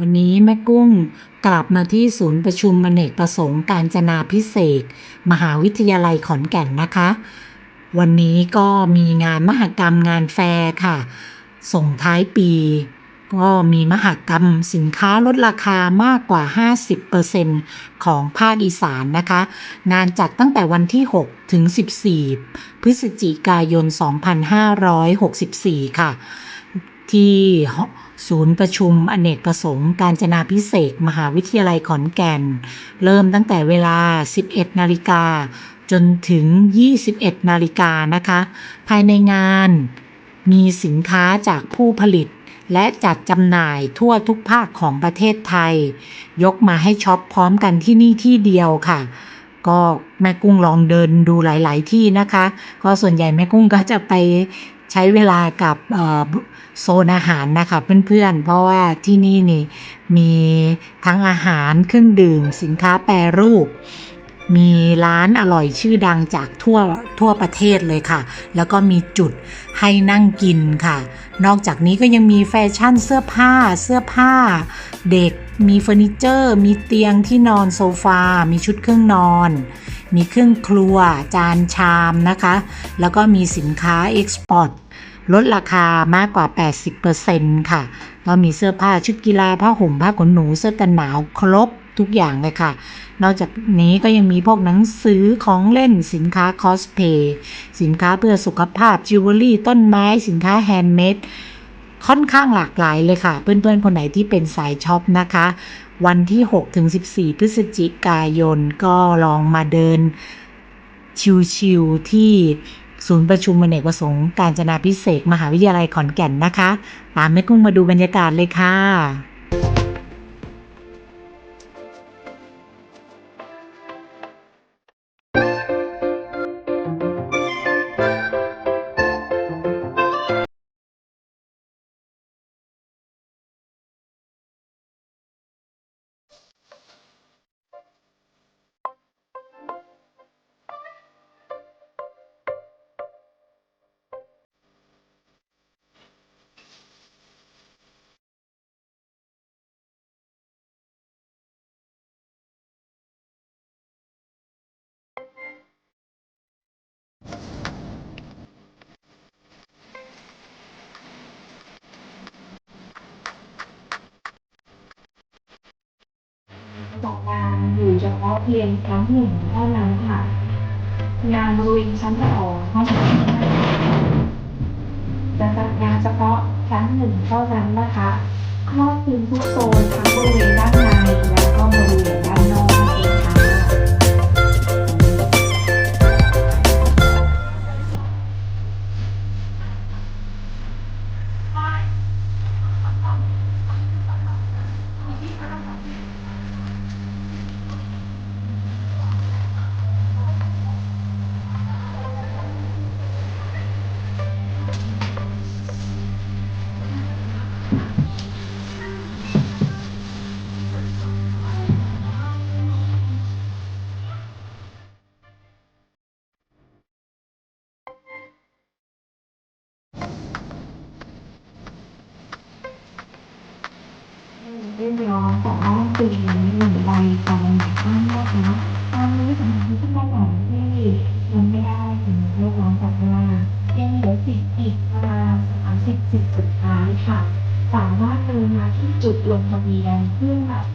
วันนี้แม่กุ้งกลับมาที่ศูนย์ประชุมอเนกประสงค์การจนาพิเศษ มหาวิทยาลัยขอนแก่นนะคะ วันนี้ก็มีงานมหกรรมงานแฟร์ค่ะ ส่งท้ายปี ก็มีมหกรรมสินค้าลดราคามากกว่า 50%ของภาคอีสานนะคะ งานจัดตั้งแต่วันที่ 6 ถึง 14 พฤศจิกายน 2564 ค่ะ ที่ ศูนย์ประชุมอเนกประสงค์การจนาพิเศษมหาวิทยาลัยขอนแก่น เริ่มตั้งแต่เวลา 11 นาฬิกา จนถึง 21 นาฬิกานะคะ ภายในงานมีสินค้าจากผู้ผลิต และจัดจำหน่ายทั่วทุกภาคของประเทศไทย ยกมาให้ช็อปพร้อมกันที่นี่ที่เดียวค่ะก็แม่กุ้งลองเดินดูหลาย ๆ ที่นะคะ ก็ส่วนใหญ่แม่กุ้งก็จะไปใช้เวลากับ โซนอาหารนะคะเพื่อนๆ เพราะว่าที่นี่นี่มีทั้งอาหารเครื่องดื่มสินค้าแปรรูป มีร้านอร่อยชื่อดังจากทั่วทั่วประเทศเลยค่ะ แล้วก็มีจุดให้นั่งกินค่ะ นอกจากนี้ก็ยังมีแฟชั่นเสื้อผ้าเสื้อผ้า เด็กมีเฟอร์นิเจอร์ มีเตียงที่นอนโซฟา มีชุดเครื่องนอน มีเครื่องครัว จานชามนะคะ แล้วก็มีสินค้าเอ็กซ์พอร์ต ลดราคามากกว่า 80%ค่ะ ก็มีเสื้อผ้าชุดกีฬาผ้าห่มผ้าขนหนูเสื้อกันหนาวครบทุกอย่างเลยค่ะ นอกจากนี้ก็ยังมีพวกหนังสือของเล่นสินค้าคอสเพย์สินค้าเพื่อสุขภาพจิวเวลรี่ต้นไม้สินค้าแฮนด์เมดค่อนข้างหลากหลายเลยค่ะ เพื่อนๆ คนไหนที่เป็นสายช็อปนะคะ วันที่ 6 ถึง 14 พฤศจิกายนก็ลองมาเดินชิวๆที่ ศูนย์ประชุมอเนกประสงค์การจนาพิเศษ มหาวิทยาลัยขอนแก่นนะคะ ตามแม่กุ้งมาดูบรรยากาศเลยค่ะาะเพียงครั้งหนึ่งเท่านั้นค่ะ งานบริเวณชั้นสองห้องจะจัดงานเฉพาะครั้งหนึ่งเท่านั้นนะคะ แต่ว่าปีนี้หนึ่งใบตอนไหนบ้างว่านะตอนนี้สำหรับที่บ้านหลังที่ยังไม่ได้ถึงเรียกร้องจากว่ายังเหลือสิทธิ์อีกประมาณสามสิบสิบสุดท้ายค่ะ สามารถเดินมาที่จุดลงทะเบียนเพื่อแบบ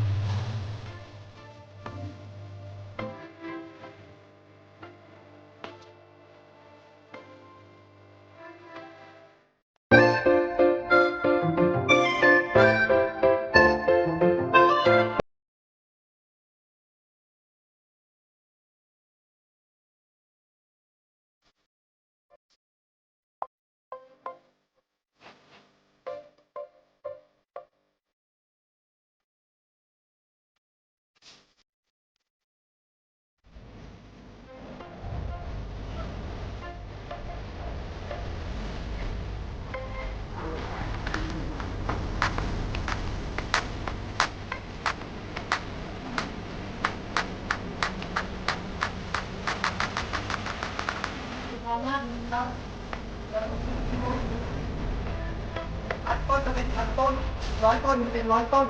ต้นเป็นร้อยต้น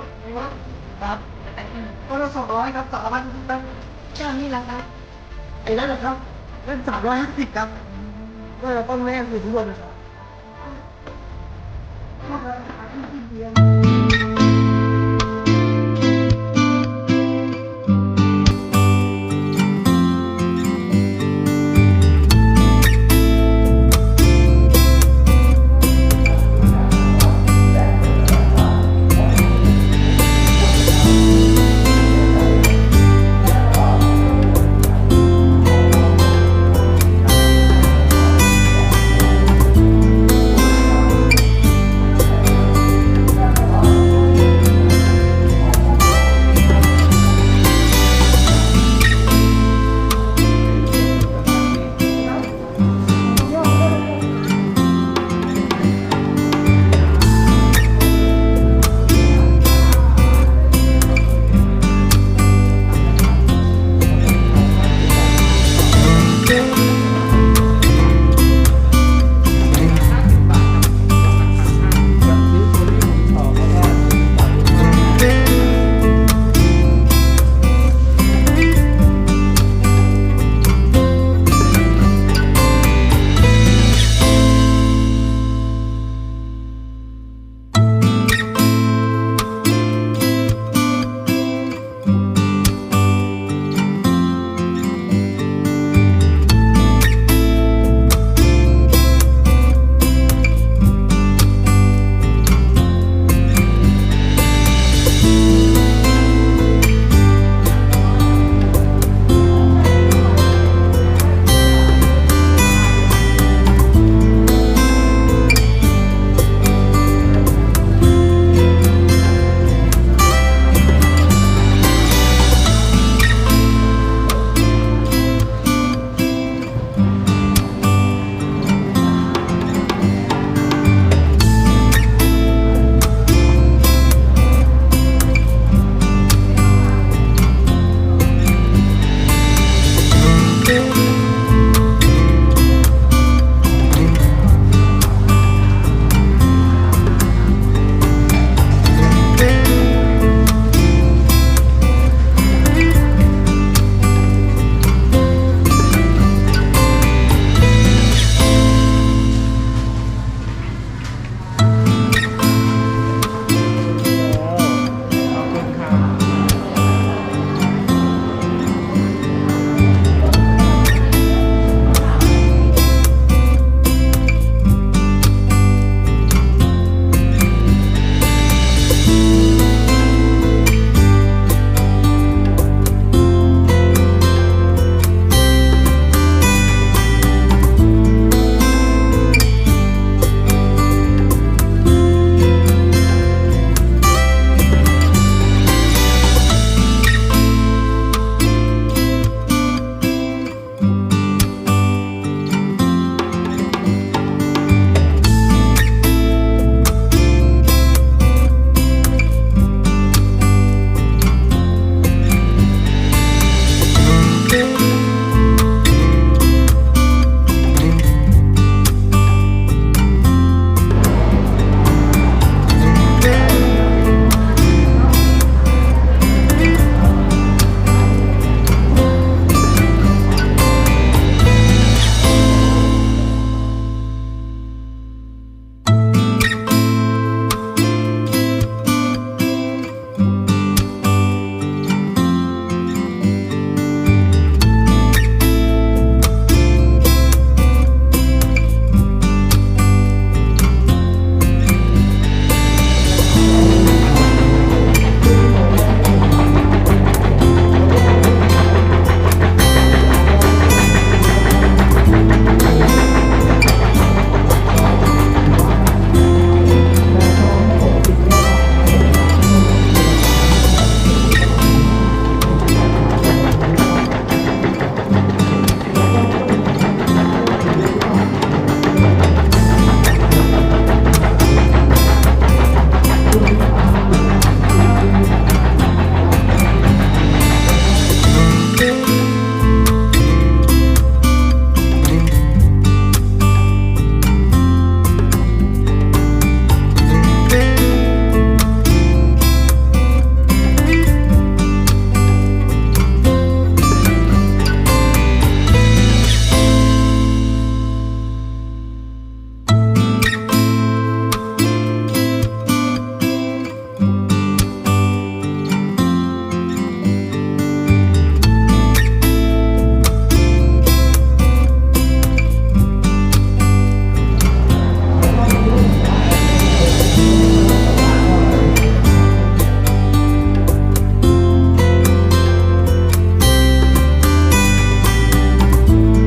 ครับต้นละสองร้อยครับสามพันตั้งเจ้านี่ละครับไอ้นั่นนะครับเล่นสามร้อยห้าสิบครับก็ต้นแรกอยู่ที่บนนะครับ